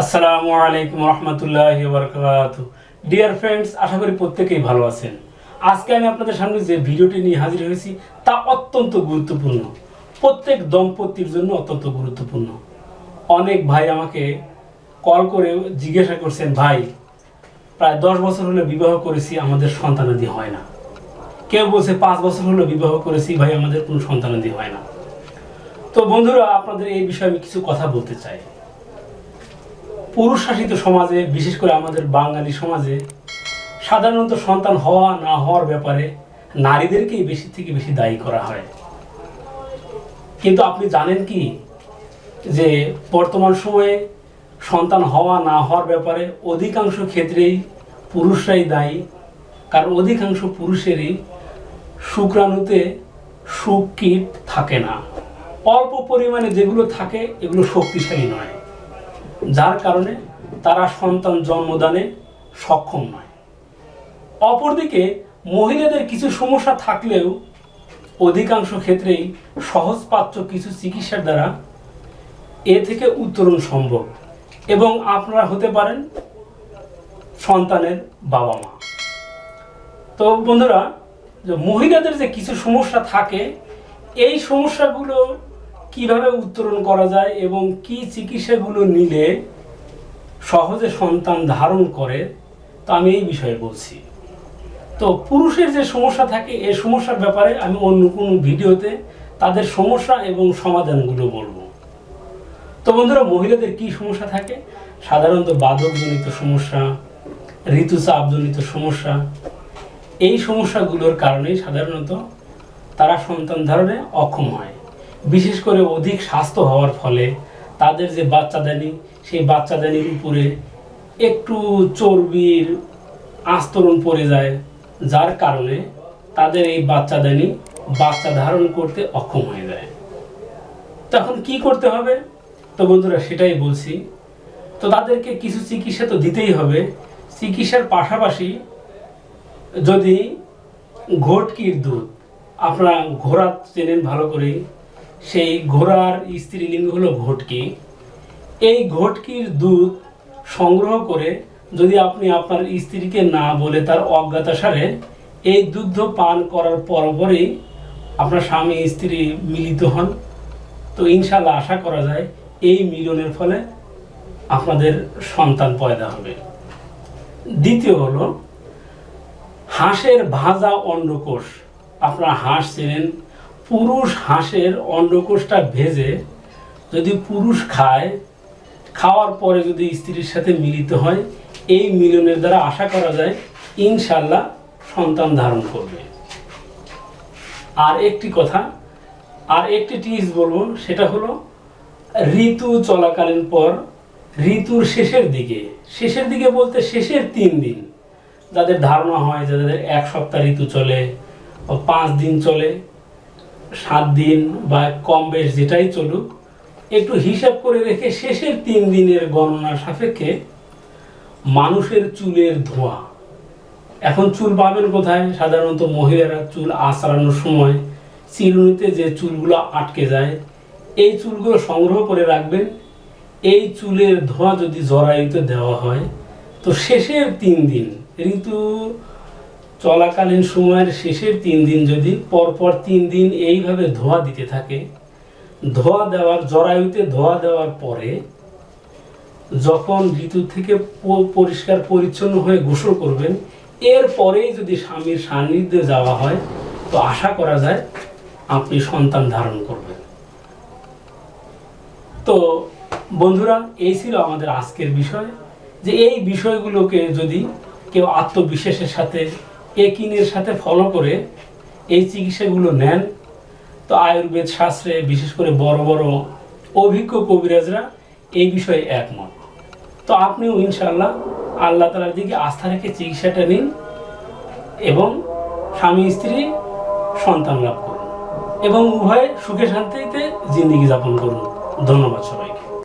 আসসালামু আলাইকুম রহমতুল্লাহ বরকাত ডিয়ার ফ্রেন্ডস আশা করি প্রত্যেকেই ভালো আছেন। আজকে আমি আপনাদের সামনে যে ভিডিওটি নিয়ে হাজির হয়েছি, তা অত্যন্ত গুরুত্বপূর্ণ। প্রত্যেক দম্পতির জন্য অত্যন্ত গুরুত্বপূর্ণ। অনেক ভাই আমাকে কল করে জিজ্ঞাসা করছেন, ভাই, প্রায় দশ বছর হলো বিবাহ করেছি, আমাদের সন্তানাদি হয় না। কেউ বলছে, পাঁচ বছর হলো বিবাহ করেছি, ভাই, আমাদের কোনো সন্তানাদি হয় না। তো বন্ধুরা, আপনাদের এই বিষয়ে আমি কিছু কথা বলতে চাই। পুরুষ শাসিত সমাজে, বিশেষ করে আমাদের বাঙালি সমাজে, সাধারণত সন্তান হওয়া না হওয়ার ব্যাপারে নারীদেরকেই বেশি থেকে বেশি দায়ী করা হয়। কিন্তু আপনি জানেন কি? যে বর্তমান সময়ে সন্তান হওয়া না হওয়ার ব্যাপারে অধিকাংশ ক্ষেত্রেই পুরুষরাই দায়ী, কারণ অধিকাংশ পুরুষেরই শুক্রাণুতে সুকীট থাকে না। অল্প পরিমাণে যেগুলো থাকে, এগুলো শক্তিশালী নয়। যার কারণে তারা সন্তান জন্মদানে সক্ষম নয়। অপরদিকে মহিলাদের কিছু সমস্যা থাকলেও অধিকাংশ ক্ষেত্রেই সহজপাচ্য কিছু চিকিৎসার দ্বারা এ থেকে উত্তরণ সম্ভব এবং আপনারা হতে পারেন সন্তানের বাবা মা। তো বন্ধুরা মহিলাদের যে কিছু সমস্যা থাকে, এই সমস্যাগুলো কীভাবে উত্তরণ করা যায় এবং কি চিকিৎসাগুলো নিলে সহজে সন্তান ধারণ করে, তো আমি এই বিষয়ে বলছি। তো পুরুষের যে সমস্যা থাকে এই সমস্যার ব্যাপারে আমি অন্য কোনো ভিডিওতে তাদের সমস্যা এবং সমাধানগুলো বলব। তো বন্ধুরা, মহিলাদের কি সমস্যা থাকে? সাধারণত বাদকজনিত সমস্যা, ঋতুচাপজনিত সমস্যা, এই সমস্যাগুলোর কারণেই সাধারণত তারা সন্তান ধারণে অক্ষম হয়। বিশেষ করে অধিক স্বাস্থ্য হওয়ার ফলে তাদের যে বাচ্চাদানি, সেই বাচ্চাদানির উপরে একটু চর্বির আস্তরণ পড়ে যায়, যার কারণে তাদের এই বাচ্চাদানি বাচ্চা ধারণ করতে অক্ষম হয়ে যায়। তখন কি করতে হবে? তো বন্ধুরা, সেটাই বলছি। তো তাদেরকে কিছু চিকিৎসা তো দিতেই হবে। চিকিৎসার পাশাপাশি যদি ঘটকির দুধ, আপনারা ঘোড়া চেনেন ভালো করে সেই ঘোড়ার স্ত্রীলিঙ্গ হলো ঘটকি। এই ঘটকির দুধ সংগ্রহ করে যদি আপনি আপনার স্ত্রীকে না বলে তার অজ্ঞাতাসারে এই দুগ্ধ পান করার পরপরই আপনার স্বামী স্ত্রী মিলিত হন। তো ইনশাল্লাহ আশা করা যায় এই মিলনের ফলে আপনাদের সন্তান পয়দা হবে। দ্বিতীয় হলো, হাঁসের ভাজা অন্ডকোষ আপনারা হাঁস চেনেন পুরুষ হাঁসের অন্ডকোষটা ভেজে যদি পুরুষ খায়, খাওয়ার পরে যদি স্ত্রীর সাথে মিলিত হয়, এই মিলনের দ্বারা আশা করা যায় ইনশাল্লাহ সন্তান ধারণ করবে। আর একটি কথা, আর একটি টিপস বলব, সেটা হলো ঋতু চলাকালীন পর ঋতুর শেষের দিকে শেষের দিকে বলতে শেষের তিন দিন, যাদের ধারণা হয় যাদের এক সপ্তাহ ঋতু চলে পাঁচ দিন চলে সাত দিন বা কম বেশ যেটাই চলুক, একটু হিসাব করে রেখে শেষের তিন দিনের গণনা সাপেক্ষে মানুষের চুলের ধোঁয়া। এখন চুল পাবেন কোথায়? সাধারণত মহিলারা চুল আঁচড়ানোর সময় চিরুনিতে যে চুলগুলো আটকে যায়, এই চুলগুলো সংগ্রহ করে রাখবেন। এই চুলের ধোঁয়া যদি জরায়ুতে দেওয়া হয়, তো শেষের তিন দিন, ঋতু চলাকালীন সময়ের শেষের তিন দিন যদি পরপর তিন দিন এইভাবে ধোয়া দিতে থাকে, ধোয়া দেওয়ার জরায়ুতে ধোয়া দেওয়ার পরে যখন ঋতু থেকে পরিষ্কার পরিচ্ছন্ন হয়ে গোসল করবেন এরপরেই যদি স্বামীর সান্নিধ্যে যাওয়া হয়, তো আশা করা যায় আপনি সন্তান ধারণ করবেন। তো বন্ধুরা, এই ছিল আমাদের আজকের বিষয়। যে এই বিষয়গুলোকে যদি কেউ আত্মবিশ্বাসের সাথে একিনের সাথে ফলো করে এই চিকিৎসাগুলো নেন। তো আয়ুর্বেদ শাস্ত্রে বিশেষ করে বড় বড় অভিজ্ঞ কবিরাজরা এই বিষয়ে একমত। তো আপনিও ইনশাল্লাহ আল্লাহ তালার দিকে আস্থা রেখে চিকিৎসাটা নিন এবং স্বামী, স্ত্রী সন্তান লাভ করুন এবং উভয়ে সুখে শান্তিতে জিন্দিগি যাপন করুন। ধন্যবাদ সবাই